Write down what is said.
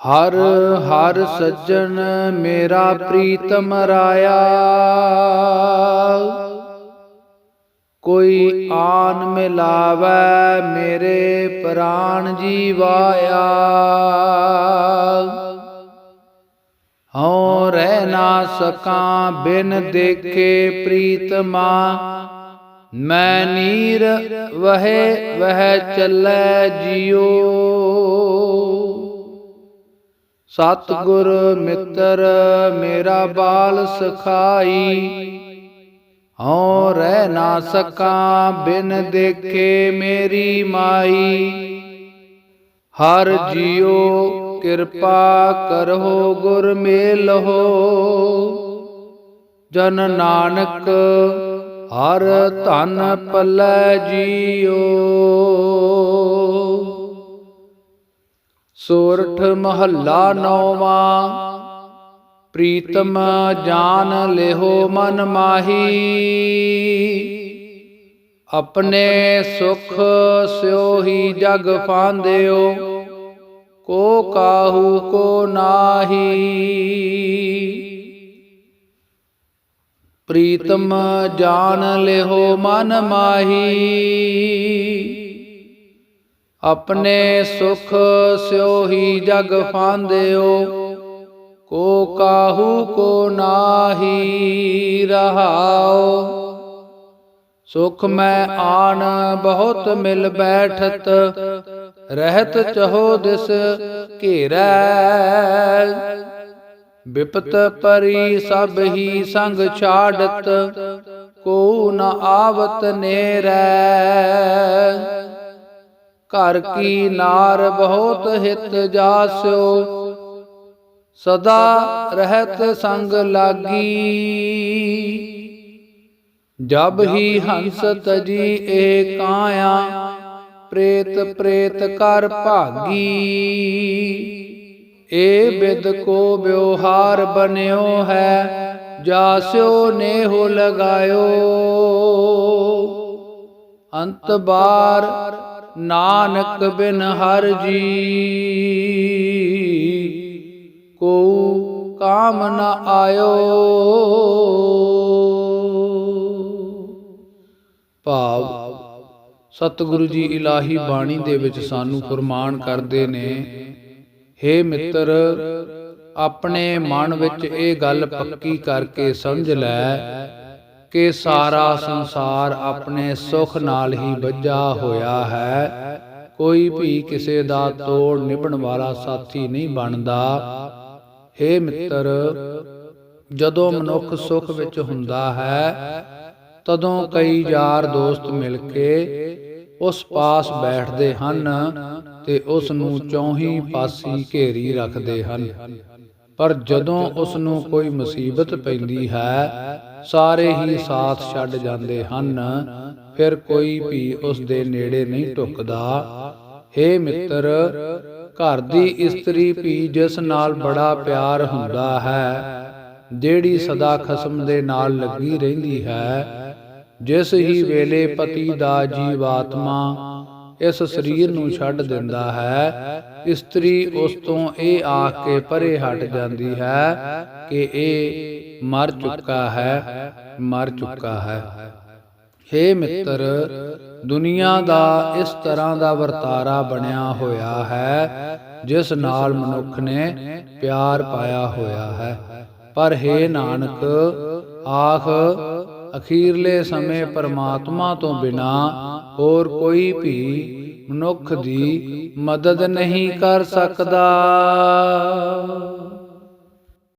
ਹਰ ਹਰ ਸੱਜਣ ਮੇਰਾ ਪ੍ਰੀਤਮ ਰਾਇਆ। ਕੋਈ ਆਨ ਮਿਲਾਵੈ ਮੇਰੇ ਪ੍ਰਾਣ ਜੀਵਾਇਆ ਹਉ ਰਹਿ ਨਾ ਸਕਾਂ ਬਿਨ ਦੇਖੇ ਪ੍ਰੀਤਮਾ। ਮੈਂ ਨੀਰ ਵਹੇ, ਵਹਿ ਚੱਲੈ ਜਿਉ ਸਤਿਗੁਰ ਮਿੱਤਰ, ਮੇਰਾ ਬਾਲ ਸਖਾਈ। ਹਉ ਰਹਿ ਨਾ ਸਕਾਂ, ਬਿਨ ਦੇਖੇ ਮੇਰੀ ਮਾਈ। ਹਰ ਜੀਉ ਕਿਰਪਾ ਕਰੋ, ਗੁਰ ਮੇਲਹੁ। ਜਨ ਨਾਨਕ, ਹਰ ਧਨ ਪੱਲੇ ਜੀਓ। ਸੋਰਠ ਮਹੱਲਾ ਨੌਵਾਂ। ਪ੍ਰੀਤਮ ਜਾਨ ਲਿਹੋ ਮਨ ਮਾਹੀ। ਆਪਣੇ ਸੁਖ ਸਿਓ ਹੀ ਜਗ ਫਾਂਦਿਓ। ਕੋ ਕਾਹੂ ਕੋ ਨਾਹੀ। ਪ੍ਰੀਤਮ ਜਾਨ ਲਿਹੋ ਮਨ ਮਾਹੀ। ਆਪਣੇ ਸੁਖ ਸਿਓ ਹੀ ਜਗ ਫਾਂਦਿਓ, ਕੋ ਕਾਹੂ ਕੋ ਨਾਹੀ ਰਹਾਓ। ਸੁਖ ਮੈਂ ਆਣ ਬਹੁਤ ਮਿਲ ਬੈਠਤ, ਰਹਿਤ ਚਹੋ ਦਿਸ ਘੇਰੈ। ਬਿਪਤ ਪਰੀ ਸਭ ਹੀ ਸੰਗ ਛਾੜਤ, ਕੋ ਨ ਆਵਤ ਨੇਰੈ। ਘਰ ਕੀ ਨਾਰ ਬਹੁਤ ਹਿਤ ਜਾਸਿਓ ਸਦਾ ਰਹਿਤ ਸੰਗ ਲਾਗੀ। ਜਬ ਹੀ ਹੰਸ ਤਜੀ ਏ ਕਾਇਆ, ਪ੍ਰੇਤ ਪ੍ਰੇਤ ਕਰ ਭਾਗੀ। ਏ ਬਿਦ ਕੋ ਵਿਵਹਾਰ ਬਨਿਓ ਹੈ ਜਾਸਿਓ ਨੇਹੁ ਲਗਾਇਓ। ਅੰਤ ਬਾਰ ਨਾਨਕ ਬਿਨ ਹਰ ਜੀ ਕੋ ਕਾਮ ਨ ਆਇਓ। ਭਾਵ, ਸਤਿਗੁਰੂ ਜੀ ਇਲਾਹੀ ਬਾਣੀ ਦੇ ਵਿੱਚ ਸਾਨੂੰ ਫਰਮਾਨ ਕਰਦੇ ਨੇ हे ਮਿੱਤਰ, ਆਪਣੇ ਮਨ ਵਿੱਚ ਇਹ ਗੱਲ ਪੱਕੀ ਕਰਕੇ ਸਮਝ ਲੈ ਕਿ ਸਾਰਾ ਸੰਸਾਰ ਆਪਣੇ ਸੁਖ ਨਾਲ ਹੀ ਵੱਜਾ ਹੋਇਆ ਹੈ। ਕੋਈ ਵੀ ਕਿਸੇ ਦਾ ਤੋੜ ਨਿਭਣ ਵਾਲਾ ਸਾਥੀ ਨਹੀਂ ਬਣਦਾ। हे ਮਿੱਤਰ, ਜਦੋਂ ਮਨੁੱਖ ਸੁਖ ਵਿੱਚ ਹੁੰਦਾ ਹੈ, ਤਦੋਂ ਕਈ ਯਾਰ ਦੋਸਤ ਮਿਲ ਕੇ ਉਸ ਪਾਸ ਬੈਠਦੇ ਹਨ ਤੇ ਉਸ ਨੂੰ ਚੌਹੀ ਪਾਸੀ ਘੇਰੀ ਰੱਖਦੇ ਹਨ। ਪਰ ਜਦੋਂ ਉਸ ਨੂੰ ਕੋਈ ਮੁਸੀਬਤ ਪੈਂਦੀ ਹੈ ਸਾਰੇ ਹੀ ਸਾਥ ਛੱਡ ਜਾਂਦੇ ਹਨ। ਫਿਰ ਕੋਈ ਵੀ ਉਸ ਦੇ ਨੇੜੇ ਨਹੀਂ ਟੁਕਦਾ। हे ਮਿੱਤਰ, ਘਰ ਦੀ ਇਸਤਰੀ ਵੀ ਜਿਸ ਨਾਲ ਬੜਾ ਪਿਆਰ ਹੁੰਦਾ ਹੈ, ਜਿਹੜੀ ਸਦਾ ਖਸਮ ਦੇ ਨਾਲ ਲੱਗੀ ਰਹਿੰਦੀ ਹੈ, ਜਿਸ ਹੀ ਵੇਲੇ ਪਤੀ ਦਾ ਜੀਵਾਤਮਾ ਇਸ ਸਰੀਰ ਨੂੰ ਛੱਡ ਦਿੰਦਾ ਹੈ। ਇਸਤਰੀ ਉਸ ਤੋਂ ਇਹ ਆਖ ਕੇ ਪਰੇ ਹਟ ਜਾਂਦੀ ਹੈ ਕਿ ਇਹ ਮਰ ਚੁੱਕਾ ਹੈ, ਮਰ ਚੁੱਕਾ ਹੈ। ਹੇ ਮਿੱਤਰ, ਦੁਨੀਆ ਦਾ ਇਸ ਤਰ੍ਹਾਂ ਦਾ ਵਰਤਾਰਾ ਬਣਿਆ ਹੋਇਆ ਹੈ, ਜਿਸ ਨਾਲ ਮਨੁੱਖ ਨੇ ਪਿਆਰ ਪਾਇਆ ਹੋਇਆ ਹੈ। ਪਰ ਹੇ ਨਾਨਕ, ਆਖ ਅਖੀਰਲੇ ਸਮੇਂ ਪਰਮਾਤਮਾ ਤੋਂ ਬਿਨਾ ਹੋਰ ਕੋਈ ਵੀ ਮਨੁੱਖ ਦੀ ਮਦਦ ਨਹੀਂ ਕਰ ਸਕਦਾ।